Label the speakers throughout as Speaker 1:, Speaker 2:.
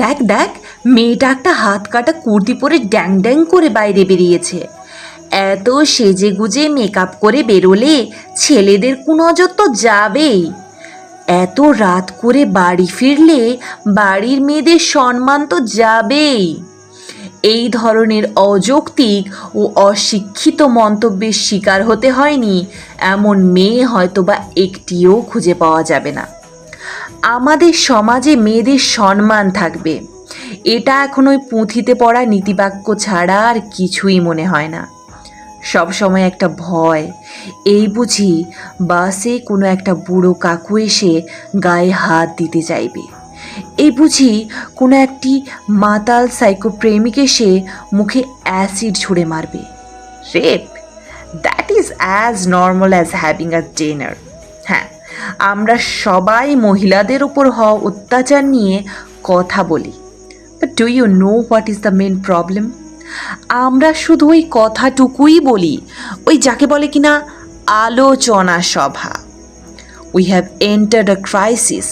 Speaker 1: দেখ দেখ, মেয়েটা একটা হাত কাটা কুর্তি পরে ড্যাং ড্যাং করে বাইরে বেরিয়েছে। এত সেজে গুজে মেকআপ করে বেরোলে ছেলেদের কুনজর তো যাবেই। এত রাত করে বাড়ি ফিরলে বাড়ির মেয়েদের সম্মান তো যাবেই। এই ধরনের অযৌক্তিক ও অশিক্ষিত মন্তব্যের শিকার হতে হয়নি এমন মেয়ে হয়তো বা একটিও খুঁজে পাওয়া যাবে না। আমাদের সমাজে মেয়েদের সম্মান থাকবে। এটা এখন ওই পুঁথিতে পড়া নীতিবাক্য ছাড়া আর কিছুই মনে হয় না। সব সময় একটা ভয়, এই বুঝি বাসে কোনো একটা বুড়ো কাকু এসে গায়ে হাত দিতে চাইবে। এই বুঝি কোনো একটি মাতাল সাইকোপ্রেমিক এসে মুখে অ্যাসিড ছুঁড়ে মারবে। Rape that is as normal as having a dinner আমরা সবাই মহিলাদের উপর হওয়া অত্যাচার নিয়ে কথা বলি। But do you know what is the main problem আমরা শুধু ওই কথাটুকুই বলি, ওই যাকে বলে কিনা আলোচনা সভা। We have entered a crisis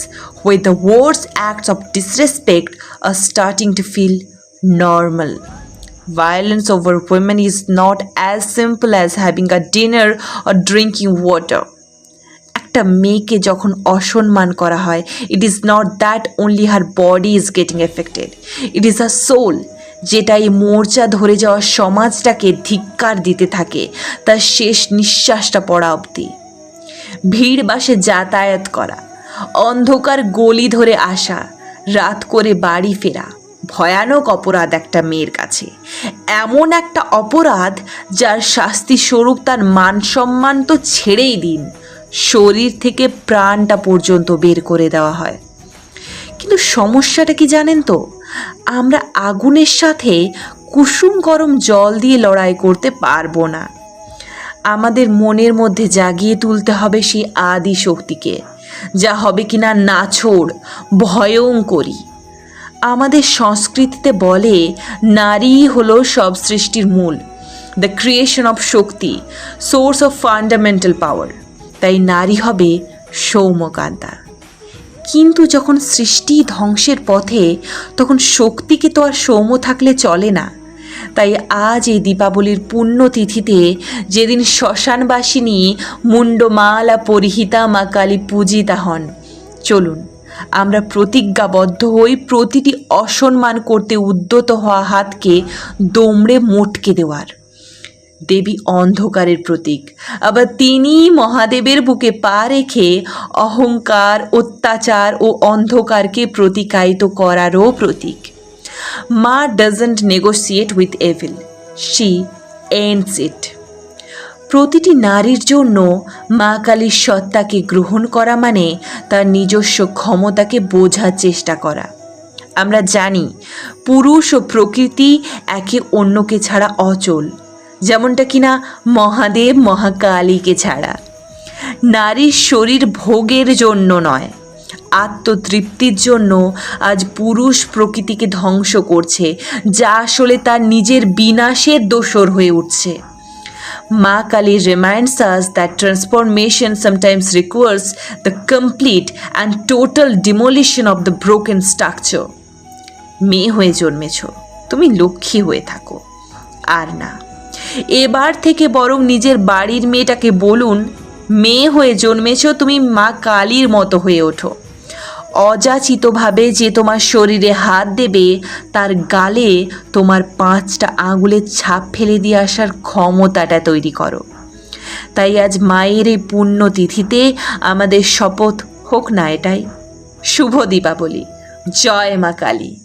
Speaker 1: we the worse acts of disrespect a starting to feel normal violence over women is not as simple as having a dinner R drinking water একটা মেয়েকে যখন অসম্মান করা হয় it is not that only her body is getting affected it is a soul যেটা এই মোর্চা ধরে যাওয়া সমাজটাকে ধিক্কার দিতে থাকে, তার শেষ নিঃশ্বাসটা পড়া অবধি। ভিড় বাসে যাতায়াত করা, অন্ধকার গলি ধরে আসা, রাত করে বাড়ি ফেরা, ভয়ানক অপরাধ একটা মেয়ের কাছে। এমন একটা অপরাধ যার শাস্তি স্বরূপ তার মান সম্মান তো ছেড়েই দিন। শরীর থেকে প্রাণটা পর্যন্ত বের করে দেওয়া হয়। কিন্তু সমস্যাটা কি জানেন তো? আমরা আগুনের সাথে কুসুম গরম জল দিয়ে লড়াই করতে পারব না। আমাদের মনের মধ্যে জাগিয়ে তুলতে হবে সেই আদি শক্তিকে, যা হবে কিনা নাছোড় ভয়ঙ্করী আমাদের সংস্কৃতিতে বলে, নারী হলো সব সৃষ্টির মূল the creation of Shakti source of fundamental power তাই নারী হবে সৌম্যকান্তা। কিন্তু যখন সৃষ্টি ধ্বংসের পথে, তখন শক্তিকে তো আর সৌম্য থাকলে চলে না। তাই আজ এই দীপাবলির পুণ্যতিথিতে যেদিন শ্মশানবাসিনী মুন্ডমালা পরিহিতা মা কালী পূজিতা হন, চলুন আমরা প্রতিজ্ঞাবদ্ধ হই প্রতিটি অসম্মান করতে উদ্যত হওয়া হাতকে দমড়ে মোটকে দেওয়ার। দেবী অন্ধকারের প্রতীক। আবার তিনি মহাদেবের বুকে পা রেখে অহংকার, অত্যাচার ও অন্ধকারকে প্রতিকায়িত করারও প্রতীক। মা doesn't negotiate with evil she ends it প্রতিটি নারীর জন্য মা কালীর সত্তাকে গ্রহণ করা মানে তার নিজস্ব ক্ষমতাকে বোঝার চেষ্টা করা। আমরা জানি, পুরুষ ও প্রকৃতি একে অন্যকে ছাড়া অচল। যেমনটা কিনা মহাদেব মহাকালীকে ছাড়া। নারীর শরীর ভোগের জন্য নয়, আত্মতৃপ্তির জন্য আজ পুরুষ প্রকৃতিকে ধ্বংস করছে, যা আসলে তার নিজের বিনাশের দোসর হয়ে উঠছে। মা Kali reminds us that transformation sometimes requires the complete and total demolition of the broken structure মেয়ে হয়ে জন্মেছ, তুমি লক্ষ্মী হয়ে থাকো, আর না। এবার থেকে বরং নিজের বাড়ির মেয়েটাকে বলুন, মেয়ে হয়ে জন্মেছ, তুমি মা কালীর মতো হয়ে ওঠো। অযাচিতভাবে যে তোমার শরীরে হাত দেবে, তার গালে তোমার পাঁচটা আঙুলের ছাপ ফেলে দিয়ে আসার ক্ষমতাটা তৈরি করো। তাই আজ মায়ের এই পুণ্যতিথিতে আমাদের শপথ হোক না এটাই। শুভ দীপাবলি। জয় মা কালী।